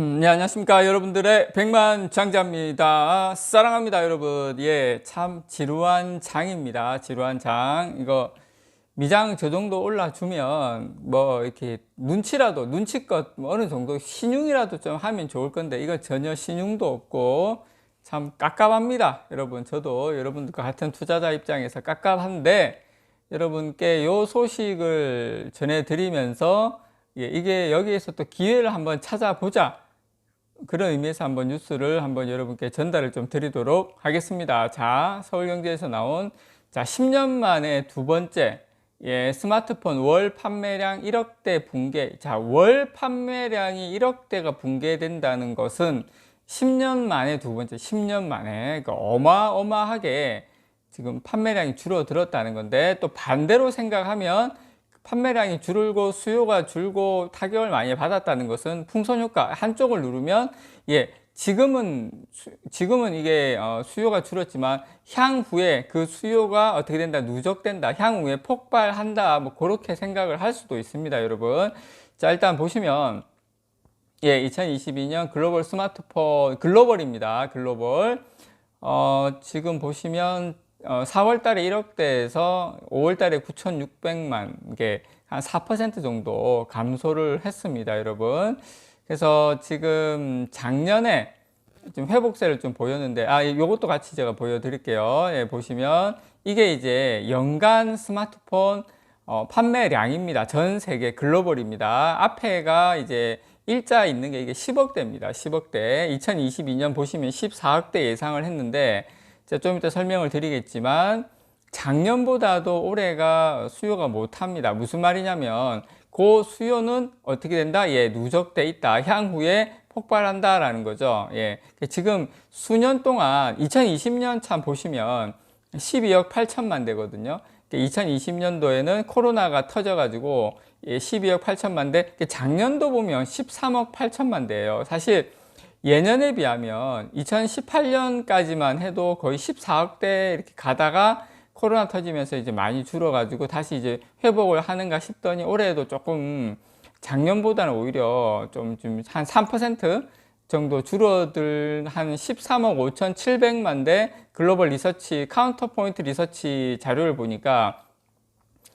음, 네, 안녕하십니까. 여러분들의 백만 장자입니다. 사랑합니다, 여러분. 예, 참 지루한 장입니다. 지루한 장. 이거 미장 저 정도 올라주면 뭐 이렇게 눈치라도, 눈치껏 뭐 어느 정도 신용이라도 좀 하면 좋을 건데 이거 전혀 신용도 없고 참 깝깝합니다. 여러분, 저도 여러분들과 같은 투자자 입장에서 깝깝한데 여러분께 요 소식을 전해드리면서 예, 이게 여기에서 또 기회를 한번 찾아보자. 그런 의미에서 한번 뉴스를 한번 여러분께 전달을 좀 드리도록 하겠습니다. 자, 서울경제에서 나온 자, 10년 만에 두 번째 예, 스마트폰 월 판매량 1억대 붕괴. 자, 월 판매량이 1억대가 붕괴된다는 것은 10년 만에 두 번째, 10년 만에 그러니까 어마어마하게 지금 판매량이 줄어들었다는 건데 또 반대로 생각하면 판매량이 줄고 수요가 줄고 타격을 많이 받았다는 것은 풍선 효과 한쪽을 누르면 예 지금은 수, 지금은 이게 어, 수요가 줄었지만 향후에 그 수요가 어떻게 된다 누적된다 향후에 폭발한다 뭐 그렇게 생각을 할 수도 있습니다 여러분. 자 일단 보시면 예 2022년 글로벌 스마트폰 글로벌입니다 글로벌. 어, 지금 보시면 어, 4월 달에 1억대에서 5월 달에 9,600만 개, 한 4% 정도 감소를 했습니다, 여러분. 그래서 지금 작년에 좀 회복세를 좀 보였는데, 아, 요것도 같이 제가 보여드릴게요. 예, 보시면 이게 이제 연간 스마트폰 어, 판매량입니다. 전 세계 글로벌입니다. 앞에가 이제 일자 있는 게 이게 10억대입니다. 10억대. 2022년 보시면 14억대 예상을 했는데, 제가 좀 이따 설명을 드리겠지만 작년보다도 올해가 수요가 못합니다. 무슨 말이냐면 그 수요는 어떻게 된다? 예, 누적돼 있다. 향후에 폭발한다 라는 거죠. 예, 지금 수년 동안 2020년 참 보시면 12억 8천만 대거든요. 2020년도에는 코로나가 터져가지고 12억 8천만 대, 작년도 보면 13억 8천만 대예요. 사실 예년에 비하면 2018년까지만 해도 거의 14억대 이렇게 가다가 코로나 터지면서 이제 많이 줄어가지고 다시 이제 회복을 하는가 싶더니 올해도 조금 작년보다는 오히려 좀 좀 한 3% 정도 줄어들 한 13억 5,700만 대 글로벌 리서치 카운터 포인트 리서치 자료를 보니까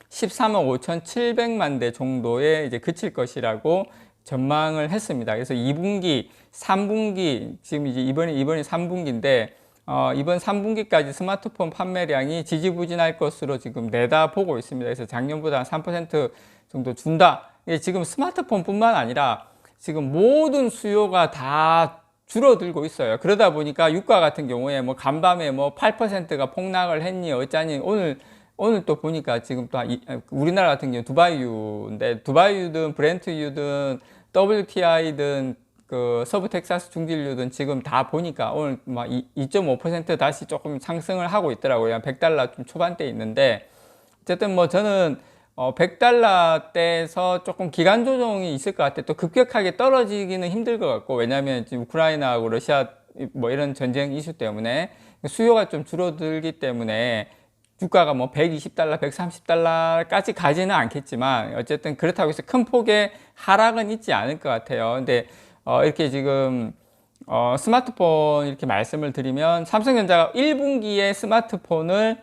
13억 5,700만 대 정도에 이제 그칠 것이라고 전망을 했습니다. 그래서 2분기, 3분기, 지금 이제 이번에, 이번이 3분기인데, 어, 이번 3분기까지 스마트폰 판매량이 지지부진할 것으로 지금 내다보고 있습니다. 그래서 작년보다 3% 정도 준다. 이게 지금 스마트폰 뿐만 아니라 지금 모든 수요가 다 줄어들고 있어요. 그러다 보니까 유가 같은 경우에 뭐 간밤에 뭐 8%가 폭락을 했니 어쩌니 오늘 오늘 또 보니까 지금 또 우리나라 같은 경우 두바이유인데 두바이유든 브렌트유든 WTI든 그 서부 텍사스 중진유든 지금 다 보니까 오늘 막 2.5% 다시 조금 상승을 하고 있더라고요. 100달러 좀 초반대에 있는데 어쨌든 뭐 저는 어 100달러 대에서 조금 기간 조정이 있을 것 같아요. 또 급격하게 떨어지기는 힘들 것 같고 왜냐하면 지금 우크라이나하고 러시아 뭐 이런 전쟁 이슈 때문에 수요가 좀 줄어들기 때문에 주가가 뭐 120달러, 130달러까지 가지는 않겠지만 어쨌든 그렇다고 해서 큰 폭의 하락은 있지 않을 것 같아요. 근데 어 이렇게 지금 어 스마트폰 이렇게 말씀을 드리면 삼성전자가 1분기에 스마트폰을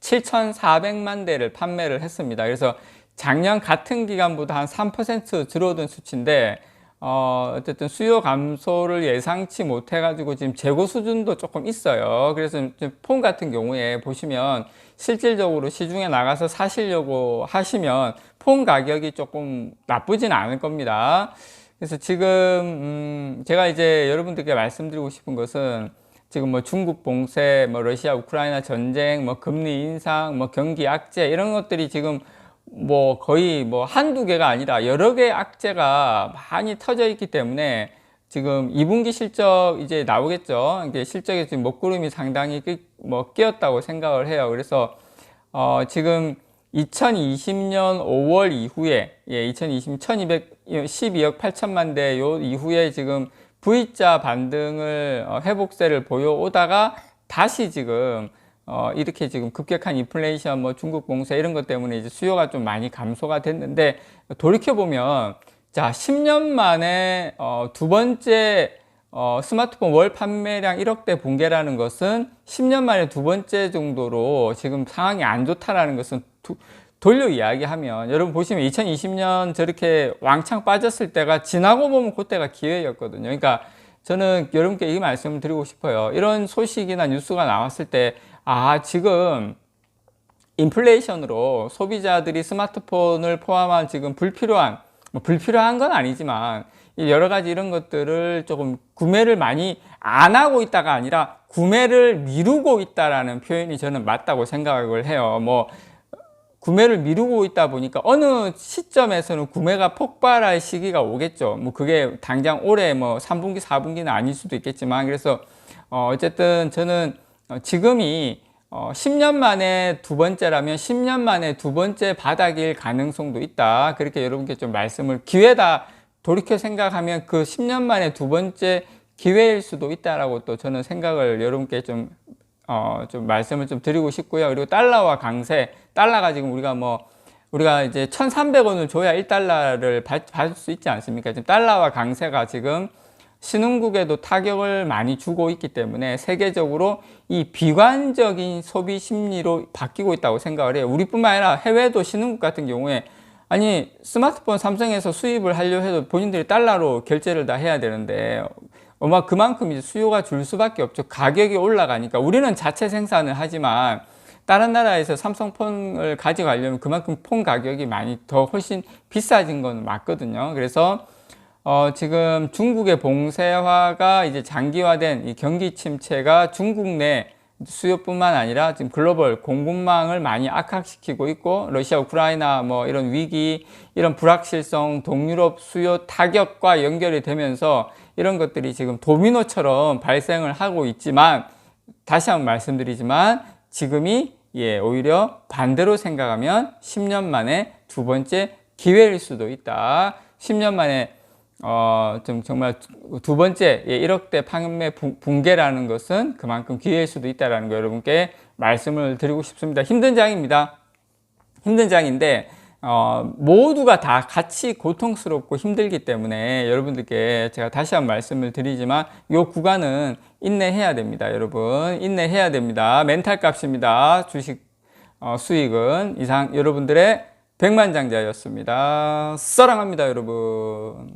7,400만 대를 판매를 했습니다. 그래서 작년 같은 기간보다 한 3% 줄어든 수치인데 어, 어쨌든 수요 감소를 예상치 못해가지고 지금 재고 수준도 조금 있어요. 그래서 폰 같은 경우에 보시면 실질적으로 시중에 나가서 사시려고 하시면 폰 가격이 조금 나쁘진 않을 겁니다. 그래서 지금, 음, 제가 이제 여러분들께 말씀드리고 싶은 것은 지금 뭐 중국 봉쇄, 뭐 러시아 우크라이나 전쟁, 뭐 금리 인상, 뭐 경기 악재 이런 것들이 지금 뭐 거의 뭐 한두 개가 아니라 여러 개의 악재가 많이 터져 있기 때문에 지금 2분기 실적 이제 나오겠죠. 이게 실적에 지금 먹구름이 상당히 뭐 끼었다고 생각을 해요. 그래서 어 지금 2020년 5월 이후에 예, 2020 1212억 8천만 대 요 이후에 지금 V자 반등을 어, 회복세를 보여오다가 다시 지금 어, 이렇게 지금 급격한 인플레이션, 뭐 중국 봉쇄 이런 것 때문에 이제 수요가 좀 많이 감소가 됐는데 돌이켜 보면 자, 10년 만에 어, 두 번째 어, 스마트폰 월 판매량 1억대 붕괴라는 것은 10년 만에 두 번째 정도로 지금 상황이 안 좋다라는 것은 두- 돌려 이야기하면 여러분 보시면 2020년 저렇게 왕창 빠졌을 때가 지나고 보면 그때가 기회였거든요. 그러니까 저는 여러분께 이 말씀을 드리고 싶어요. 이런 소식이나 뉴스가 나왔을 때, 아, 지금 인플레이션으로 소비자들이 스마트폰을 포함한 지금 불필요한, 뭐 불필요한 건 아니지만, 이 여러 가지 이런 것들을 조금 구매를 많이 안 하고 있다가 아니라 구매를 미루고 있다라는 표현이 저는 맞다고 생각을 해요. 뭐, 구매를 미루고 있다 보니까 어느 시점에서는 구매가 폭발할 시기가 오겠죠. 뭐 그게 당장 올해 뭐 3분기, 4분기는 아닐 수도 있겠지만 그래서 어 어쨌든 저는 어 지금이 어 10년 만에 두 번째라면 10년 만에 두 번째 바닥일 가능성도 있다. 그렇게 여러분께 좀 말씀을 기회다 돌이켜 생각하면 그 10년 만에 두 번째 기회일 수도 있다라고 또 저는 생각을 여러분께 좀 어, 좀 말씀을 좀 드리고 싶고요. 그리고 달러와 강세, 달러가 지금 우리가 뭐, 우리가 이제 1,300원을 줘야 1달러를 받을 수 있지 않습니까? 지금 달러와 강세가 지금 신흥국에도 타격을 많이 주고 있기 때문에 세계적으로 이 비관적인 소비 심리로 바뀌고 있다고 생각을 해요. 우리뿐만 아니라 해외도 신흥국 같은 경우에 아니 스마트폰 삼성에서 수입을 하려 해도 본인들이 달러로 결제를 다 해야 되는데 아마 그만큼 이제 수요가 줄 수밖에 없죠. 가격이 올라가니까 우리는 자체 생산을 하지만 다른 나라에서 삼성폰을 가져가려면 그만큼 폰 가격이 많이 더 훨씬 비싸진 건 맞거든요. 그래서 어, 지금 중국의 봉쇄화가 이제 장기화된 이 경기 침체가 중국 내 수요뿐만 아니라 지금 글로벌 공급망을 많이 악화시키고 있고 러시아 우크라이나 뭐 이런 위기 이런 불확실성 동유럽 수요 타격과 연결이 되면서 이런 것들이 지금 도미노처럼 발생을 하고 있지만 다시 한번 말씀드리지만 지금이 예 오히려 반대로 생각하면 10년 만에 두 번째 기회일 수도 있다. 10년 만에 어, 좀 정말 두- 두 번째 예, 1억대 판매 붕- 붕괴라는 것은 그만큼 기회일 수도 있다라는 거 여러분께 말씀을 드리고 싶습니다. 힘든 장입니다. 힘든 장인데 어, 모두가 다 같이 고통스럽고 힘들기 때문에 여러분들께 제가 다시 한번 말씀을 드리지만 이 구간은 인내해야 됩니다. 여러분 인내해야 됩니다. 멘탈 값입니다. 주식 어, 수익은 이상 여러분들의 백만장자였습니다. 사랑합니다, 여러분.